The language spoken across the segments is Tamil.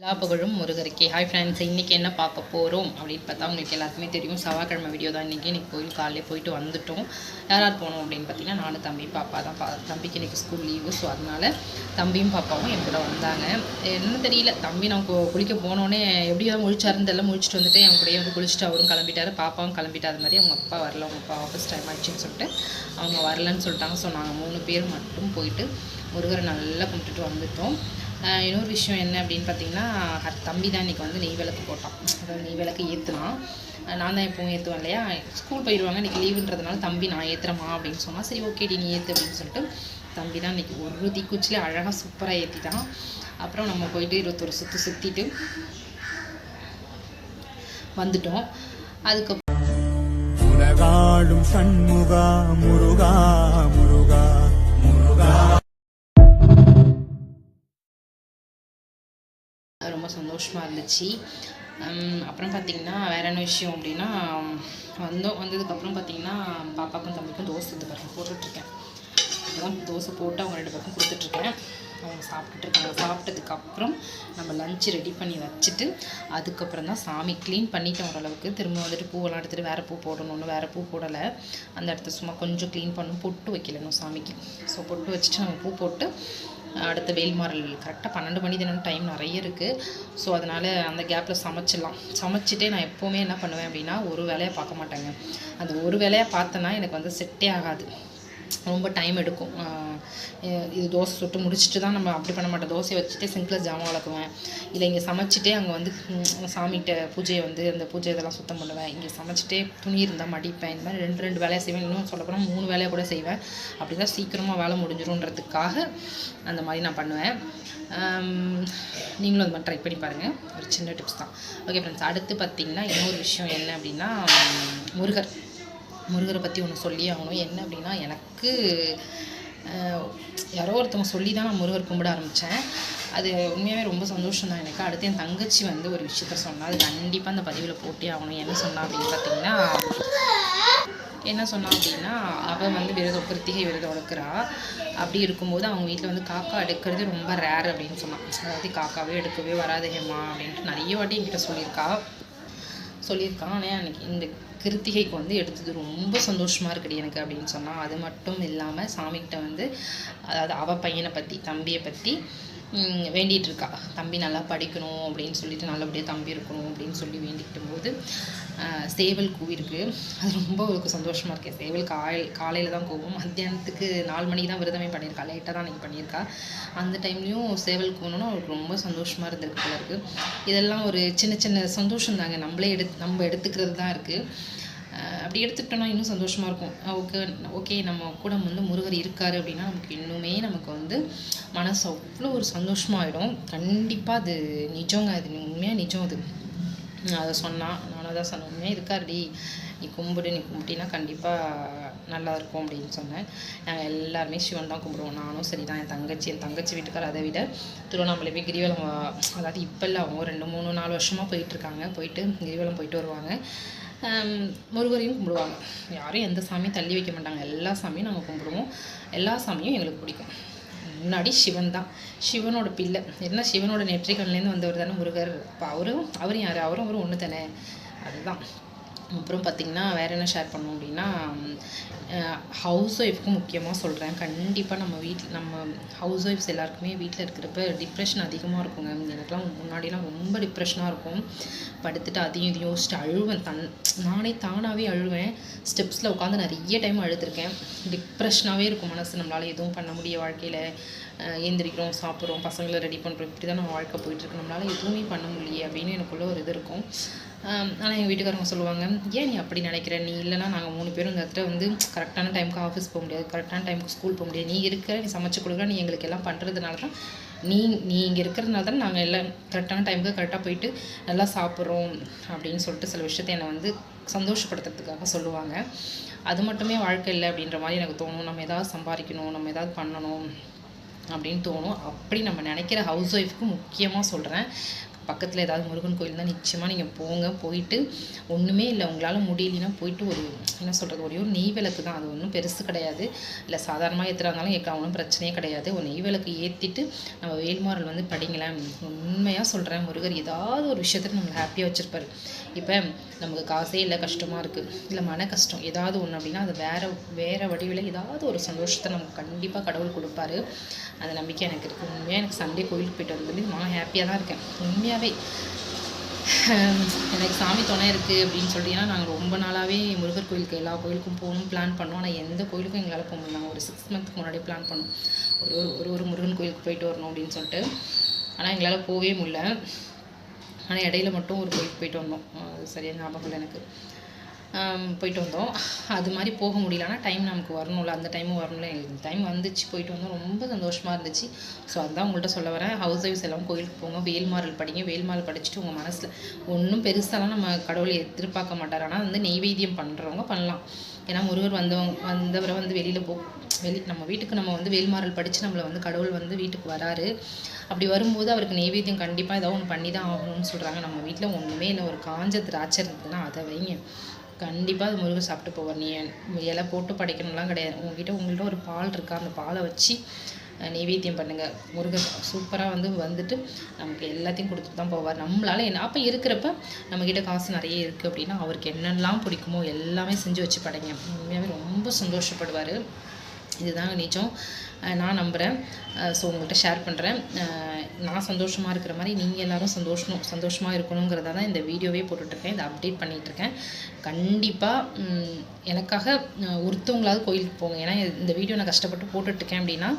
எல்லா புகழும் முருகருக்கே. ஹாய் ஃப்ரெண்ட்ஸ் இன்றைக்கி என்ன பார்க்க போகிறோம் அப்படின்னு பார்த்தா உங்களுக்கு எல்லாருக்குமே தெரியும் செவ்வாய்க்கிழமை வீடியோ தான் இன்றைக்கி இன்றைக்கி கோயில் காலையிலே போயிட்டு வந்துட்டோம். யார் யார் போனோம் அப்படின்னு பார்த்தீங்கன்னா நானும் தம்பி பாப்பா தான். பா தம்பிக்கு இன்றைக்கி ஸ்கூல் லீவு ஸோ அதனால் தம்பியும் பாப்பாவும் என் கூட வந்தாங்க. என்ன தெரியல. தம்பி நான் குளிக்க போனோடனே எப்படி முழிச்சாருந்தெல்லாம் முழிச்சாருன்னு தெரியல. முழிச்சிட்டு வந்துட்டு என் கூடயே வந்து குளிச்சுட்டு அவரும் கிளம்பிட்டாரு. பாப்பாவும் கிளம்பிட்டா அது மாதிரி அவங்க அப்பா வரல. அவங்க அப்பா ஆஃபீஸ் டைம் ஆயிடுச்சுன்னு சொல்லிட்டு அவங்க வரலன்னு சொல்லிட்டாங்க. ஸோ நாங்கள் மூணு பேர் மட்டும் போயிட்டு முருகரை நல்லா கும்பிட்டுட்டு வந்துட்டோம். இன்னொரு விஷயம் என்ன அப்படின்னு பார்த்தீங்கன்னா தம்பி தான் இன்றைக்கி வந்து நெய் விளக்கு போட்டான். அதாவது நெய் விளக்கு ஏற்றுனான் நான் தான் எப்பவும் ஏற்றுவேன் இல்லையா? ஸ்கூல் போயிடுவாங்க இன்றைக்கி லீவுன்றதுனால தம்பி நான் ஏற்றுறமா அப்படின்னு சொன்னால் சரி ஓகேடி நீ ஏற்று அப்படின்னு சொல்லிட்டு தம்பி தான் இன்றைக்கி ஒரு தீக்குச்சிலே அழகாக சூப்பராக ஏற்றிட்டான் அப்புறம் நம்ம போயிட்டு இருபத்தொரு சுற்று சுற்றிட்டு வந்துட்டோம். அதுக்கப்புறம் உலகாடும் சண்முகா முருகா முருகா. சந்தோஷமாக இருந்துச்சு. அப்புறம் பார்த்திங்கன்னா வேற என்ன விஷயம் அப்படின்னா வந்தோம் வந்ததுக்கப்புறம் பார்த்திங்கன்னா பாப்பாக்கும் தம்பிக்கும் தோசை இது பாருங்க போட்டுட்ருக்கேன் அதான் தோசை போட்டு அவங்க ரெண்டு பேருக்கும் கொடுத்துட்ருக்கேன் அவங்க சாப்பிட்டுட்டு இருக்காங்க. சாப்பிட்டதுக்கப்புறம் நம்ம லஞ்ச் ரெடி பண்ணி வச்சுட்டு அதுக்கப்புறம் தான் சாமி க்ளீன் பண்ணிட்டேன் ஓரளவுக்கு. திரும்ப வந்துட்டு பூவெல்லாம் எடுத்துகிட்டு வேறு பூ போடணும்னு வேறு பூ போடலை. அந்த இடத்த சும்மா கொஞ்சம் க்ளீன் பண்ணும். பொட்டு வைக்கல இன்னும் சாமிக்கு. ஸோ பொட்டு வச்சுட்டு நம்ம பூ போட்டு அடுத்த வெயில்மாறல் கரெக்டாக பன்னெண்டு மணி தினம் டைம் நிறைய இருக்குது ஸோ அதனால் அந்த கேப்பில் சமைச்சிடலாம். சமைச்சிட்டே நான் எப்போவுமே என்ன பண்ணுவேன் அப்படின்னா ஒரு வேலையை பார்க்க மாட்டேங்க. அந்த ஒரு வேலையை பார்த்தேன்னா எனக்கு வந்து செட்டே ஆகாது. ரொம்ப டைம் எடுக்கும். இது தோசை சுட்டு முடிச்சுட்டு தான் நம்ம அப்படி பண்ண மாட்டோம். தோசையை வச்சுட்டு சிங்கில் ஜாமான் வளர்க்குவேன். இல்லை இங்கே சமைச்சிட்டே அங்கே வந்து சாமிகிட்ட பூஜையை வந்து அந்த பூஜை இதெல்லாம் சுத்தம் பண்ணுவேன். இங்கே சமைச்சிட்டே துணி இருந்தால் மடிப்பேன். இந்த மாதிரி ரெண்டு ரெண்டு வேலையை செய்வேன். இன்னும் சொல்லப்போனால் மூணு வேலையை கூட செய்வேன். அப்படி தான் சீக்கிரமாக வேலை முடிஞ்சிரும்ன்றதுக்காக அந்த மாதிரி நான் பண்ணுவேன். நீங்களும் அது மாதிரி ட்ரை பண்ணி பாருங்கள் ஒரு சின்ன டிப்ஸ் தான். ஓகே ஃப்ரெண்ட்ஸ் அடுத்து பார்த்தீங்கன்னா இன்னொரு விஷயம் என்ன அப்படின்னா முருகர். முருகரை பற்றி ஒன்று சொல்லி ஆகணும். என்ன அப்படின்னா எனக்கு யாரோ ஒருத்தவங்க சொல்லி தான் நான் முருகர் கும்பிட ஆரம்பித்தேன் அது உண்மையாகவே ரொம்ப சந்தோஷம் தான் எனக்கு அடுத்து என் தங்கச்சி வந்து ஒரு விஷயத்த சொன்னால் அது கண்டிப்பாக அந்த பதிவில் போட்டே ஆகணும். என்ன சொன்னா அப்படின்னு பார்த்தீங்கன்னா என்ன சொன்னா அப்படின்னா அவள் வந்து விரதம் கிருத்திகை விரதம் எடுக்கிறா அப்படி இருக்கும்போது அவங்க வீட்டில் வந்து காக்கா எடுக்கிறது ரொம்ப ரேர் அப்படின்னு சொன்னான். அதாவது காக்காவே எடுக்கவே வராது ஹேமா அப்படின்ட்டு நிறைய வாட்டி என்கிட்ட சொல்லியிருக்கா. சொல்லியிருக்கான் ஆனால் எனக்கு இந்த கிருத்திகைக்கு வந்து எடுத்தது ரொம்ப சந்தோஷமாக இருக்குடி எனக்கு அப்படின்னு சொன்னால் அது மட்டும் இல்லாமல் சாமிக்கிட்ட வந்து அதாவது அவள் பையனை பற்றி தம்பியை பற்றி வேண்டிகிட்டு இருக்கா தம்பி நல்லா படிக்கணும் அப்படின்னு சொல்லிட்டு நல்லபடியாக தம்பி இருக்கணும் அப்படின்னு சொல்லி வேண்டிக்கிட்ட போது சேவல் கூவிருக்கு. அது ரொம்ப அவளுக்கு சந்தோஷமாக இருக்கு. சேவல் காலை காலையில் தான் கூவும். மத்தியானத்துக்கு நாலு மணிக்கு தான் விரதமே பண்ணியிருக்கா. லேட்டாக தான் அன்றைக்கி பண்ணியிருக்கா. அந்த டைம்லேயும் சேவல் கூவணும்னு அவளுக்கு ரொம்ப சந்தோஷமாக இருந்திருக்கு இருக்குது இதெல்லாம் ஒரு சின்ன சின்ன சந்தோஷம் தாங்க நம்மளே எடுத்து நம்ம எடுத்துக்கிறது தான் இருக்குது அப்படி எடுத்துக்கிட்டோம்னா இன்னும் சந்தோஷமாக இருக்கும். ஓகே ஓகே நம்ம கூட வந்து முருகர் இருக்கார் அப்படின்னா நமக்கு இன்னுமே நமக்கு வந்து மனசு அவ்வளோ ஒரு சந்தோஷமாயிடும். கண்டிப்பாக அது நிஜங்க அது உண்மையாக நிஜம் அது. அதை சொன்னால் நானும் தான் சொன்னேன் உண்மையாக இருக்காருடி நீ கும்பிடு நீ கும்பிட்டினா கண்டிப்பாக நல்லா இருக்கும் அப்படின்னு சொன்னேன். நாங்கள் எல்லாருமே சிவன் தான் கும்பிடுவோம். நானும் சரி தான் என் தங்கச்சி என் தங்கச்சி வீட்டுக்கார் அதை விட திருவண்ணாமலை போய் கிரிவலம் அதாவது இப்போ இல்லை அவங்க ரெண்டு மூணு நாலு வருஷமாக போயிட்டுருக்காங்க போயிட்டு கிரிவலம் போயிட்டு வருவாங்க. முருகரையும் கும்பிடுவாங்க. யாரும் எந்த சாமியும் தள்ளி வைக்க மாட்டாங்க. எல்லா சாமியும் நாங்கள் கும்பிடுவோம். எல்லா சாமியும் எங்களுக்கு பிடிக்கும். முன்னாடி சிவன் தான். சிவனோட பிள்ளை. என்ன சிவனோட நெற்றிகள்லேருந்து வந்தவர் தானே முருகர்? இப்போ அவரும் அவரும் யார்? அவரும் அவரும் ஒன்று தானே அதுதான். அப்புறம் பார்த்திங்கன்னா வேறு என்ன ஷேர் பண்ணோம் அப்படின்னா ஹவுஸ் ஒய்ஃப்க்கு முக்கியமாக சொல்கிறேன் கண்டிப்பாக நம்ம வீட்டில் நம்ம ஹவுஸ் ஒய்ஃப்ஸ் எல்லாருக்குமே வீட்டில் இருக்கிறப்ப டிப்ரெஷன் அதிகமாக இருக்குங்க. எனக்குலாம் முன்னாடிலாம் ரொம்ப டிப்ரெஷனாக இருக்கும். படுத்துட்டு அதையும் இதையும் யோசிச்சுட்டு அழுவேன். தன் நானே தானாகவே அழுவேன். ஸ்டெப்ஸில் உட்காந்து நிறைய டைம் அழுதுருக்கேன். டிப்ரெஷனாகவே இருக்கும் மனசு. நம்மளால் எதுவும் பண்ண முடிய வாழ்க்கையில். எழுந்திரிக்கிறோம் சாப்பிட்றோம் பசங்களை ரெடி பண்ணுறோம் இப்படி தான் நம்ம வாழ்க்கை போயிட்டுருக்கு நம்மளால் எதுவுமே பண்ண முடியல அப்படின்னு எனக்குள்ள ஒரு இது இருக்கும். ஆனால் எங்கள் வீட்டுக்காரங்க சொல்லுவாங்க ஏன் நீ அப்படி நினைக்கிற? நீ இல்லைன்னா நாங்கள் மூணு பேரும் இந்த இடத்துல வந்து கரெக்டான டைமுக்கு ஆஃபீஸ் போக முடியாது கரெக்டான டைமுக்கு ஸ்கூல் போக முடியாது. நீ இருக்கிற நீ சமைச்சு கொடுக்குற நீ எங்களுக்கு எல்லாம் பண்ணுறதுனால தான் நீ நீ இங்கே இருக்கிறதுனால தான் நாங்கள் எல்லாம் கரெக்டான டைமுக்கு கரெக்டாக போயிட்டு நல்லா சாப்பிட்றோம் அப்படின்னு சொல்லிட்டு சில விஷயத்தை என்னை வந்து சந்தோஷப்படுத்துறதுக்காக சொல்லுவாங்க. அது மட்டுமே வாழ்க்கை இல்லை அப்படின்ற மாதிரி எனக்கு தோணும். நம்ம ஏதாவது சம்பாதிக்கணும் நம்ம ஏதாவது பண்ணணும் அப்படின்னு தோணும். அப்படி நம்ம நினைக்கிற ஹவுஸ் ஒய்ஃப்க்கு முக்கியமாக சொல்கிறேன் பக்கத்தில் ஏதாவது முருகன் கோயில் தான் நிச்சயமாக நீங்கள் போங்க. போயிட்டு ஒன்றுமே இல்லை. உங்களால் முடியலன்னா போயிட்டு ஒரு என்ன சொல்கிறது ஒரே ஒரு நெய் விளக்கு தான். அது ஒன்றும் பெருசு கிடையாது. இல்லை சாதாரணமாக ஏற்றுறாங்களும் ஏற்க ஒன்றும் பிரச்சனையே கிடையாது. ஒரு நெய் விளக்கு ஏற்றிட்டு நம்ம வேல்மாரல் வந்து படிங்களேன். உண்மையாக சொல்கிறேன் முருகர் ஏதாவது ஒரு விஷயத்துக்கு நம்மளை ஹாப்பியாக வச்சுருப்பாரு. இப்போ நமக்கு காசே இல்லை கஷ்டமாக இருக்குது இல்லை மன கஷ்டம் ஏதாவது ஒன்று அப்படின்னா அது வேறு வேறு வடிவில் ஏதாவது ஒரு சந்தோஷத்தை நமக்கு கண்டிப்பாக கடவுள் கொடுப்பாரு. அந்த நம்பிக்கை எனக்கு இருக்குது உண்மையாக எனக்கு சண்டே கோயிலுக்கு போயிட்டு வந்தது நான் ஹாப்பியாக தான் இருக்கேன். உண்மையாகவே எனக்கு சாமி துணை இருக்குது அப்படின்னு சொல்லிட்டீங்கன்னா நாங்கள் ரொம்ப நாளாகவே முருகர் கோயிலுக்கு எல்லா கோயிலுக்கும் போகணும் பிளான் பண்ணோம். ஆனால் எந்த கோயிலுக்கும் எங்களால் போக முடியல. நாங்கள் ஒரு சிக்ஸ் மந்த்துக்கு முன்னாடி பிளான் பண்ணோம். ஒரு ஒரு ஒரு ஒரு முருகன் கோயிலுக்கு போயிட்டு வரணும் அப்படின்னு சொல்லிட்டு. ஆனால் எங்களால் போகவே முடியல. ஆனால் இடையில மட்டும் ஒரு கோயிலுக்கு போயிட்டு வந்தோம். அது சரியாக ஞாபகம் இல்லை எனக்கு. போயிட்டு வந்தோம். அது மாதிரி போக முடியல. ஆனால் டைம் நமக்கு வரணும்ல. அந்த டைமும் வரணும்ல. எங்களுக்கு டைம் வந்துச்சு. போயிட்டு வந்தோம். ரொம்ப சந்தோஷமாக இருந்துச்சு. ஸோ அதுதான் உங்கள்கிட்ட சொல்ல வரேன். ஹவுஸ் ஒய்ஃப்ஸ் எல்லாம் கோயிலுக்கு போங்க. வேல்மாரல் படிங்க. வேல்மாறல் படிச்சுட்டு உங்கள் மனசில் ஒன்றும் பெருசாலாம் நம்ம கடவுளை எதிர்பார்க்க மாட்டார். ஆனால் வந்து நெய்வேத்தியம் பண்ணுறவங்க பண்ணலாம். ஏன்னா முருகர் வந்தவங்க வந்தவரை வந்து வெளியில் போ வெளி நம்ம வீட்டுக்கு நம்ம வந்து வேல்மாறல் படித்து நம்மளை வந்து கடவுள் வந்து வீட்டுக்கு வராரு. அப்படி வரும்போது அவருக்கு நெய்வேத்தியம் கண்டிப்பாக ஏதாவது ஒன்று பண்ணி தான் ஆகணும்னு சொல்கிறாங்க நம்ம வீட்டில் ஒன்றுமே இல்லை. ஒரு காஞ்ச திராட்சை இருந்ததுன்னா அதை வைங்க. கண்டிப்பாக அது முருகர் சாப்பிட்டு போவார். நீ இலை போட்டு படைக்கணும்லாம் கிடையாது. உங்ககிட்ட உங்கள்கிட்ட ஒரு பால் இருக்கா? அந்த பாலை வச்சு நைவேத்தியம் பண்ணுங்கள் முருகர் சூப்பராக வந்து வந்துட்டு நமக்கு எல்லாத்தையும் கொடுத்துட்டு தான் போவார். நம்மளால என்ன அப்போ இருக்கிறப்ப நம்மக்கிட்ட காசு நிறைய இருக்குது அப்படின்னா அவருக்கு என்னெல்லாம் பிடிக்குமோ எல்லாமே செஞ்சு வச்சு படைங்க. உண்மையாகவே ரொம்ப சந்தோஷப்படுவார். இதுதாங்க நிஜம். நான் நம்புகிறேன் ஸோ உங்கள்கிட்ட ஷேர் பண்ணுறேன் நான் சந்தோஷமாக இருக்கிற மாதிரி நீங்கள் எல்லாரும் சந்தோஷம் சந்தோஷமாக இருக்கணுங்கிறதா தான் இந்த வீடியோவே போட்டுட்ருக்கேன் இதை அப்டேட் பண்ணிகிட்ருக்கேன் கண்டிப்பாக எனக்காக ஒருத்தவங்களாவது கோயிலுக்கு போங்க. ஏன்னா இந்த வீடியோ நான் கஷ்டப்பட்டு போட்டுட்ருக்கேன் அப்படின்னா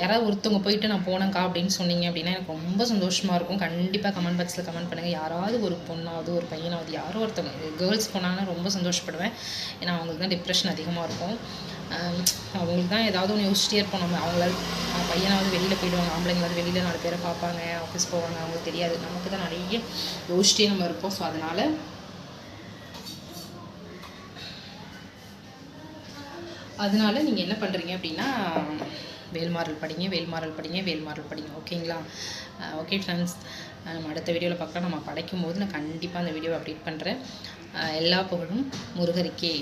யாராவது ஒருத்தவங்க போயிட்டு நான் போனேங்க்கா அப்படின்னு சொன்னீங்க அப்படின்னா எனக்கு ரொம்ப சந்தோஷமாக இருக்கும். கண்டிப்பாக கமெண்ட் பாக்ஸில் கமெண்ட் பண்ணுங்கள் யாராவது ஒரு பொண்ணாவது ஒரு பையனாவது யாரோ ஒருத்தவங்க கேர்ள்ஸ் போனாங்கன்னா ரொம்ப சந்தோஷப்படுவேன். ஏன்னா அவங்களுக்கு தான் டிப்ரெஷன் அதிகமாக இருக்கும். அவங்களுக்கு தான் ஏதாவது ஒன்று யோசிச்சிட்டே இருப்போம் நம்ம. அவங்களால பையனாவது வெளியில் போயிடுவாங்க ஆம்பளைங்களாவது வெளியில் நாலு பேரை பார்ப்பாங்க ஆஃபீஸ் போவாங்க அவங்களுக்கு தெரியாது. நமக்கு தான் நிறைய யோசிச்சிட்டே நம்ம இருப்போம். ஸோ அதனால் அதனால நீங்கள் என்ன பண்ணுறீங்க அப்படின்னா வேல்மாறல் படிங்க வேல்மாறல் படிங்க வேல்மாறல் படிங்க. ஓகேங்களா? ஓகே ஃப்ரெண்ட்ஸ் நம்ம அடுத்த வீடியோவில் பார்க்கலாம். நம்ம படைக்கும் போது நான் கண்டிப்பாக அந்த வீடியோவை அப்டேட் பண்ணுறேன் எல்லா புகழும் முருகருக்கே.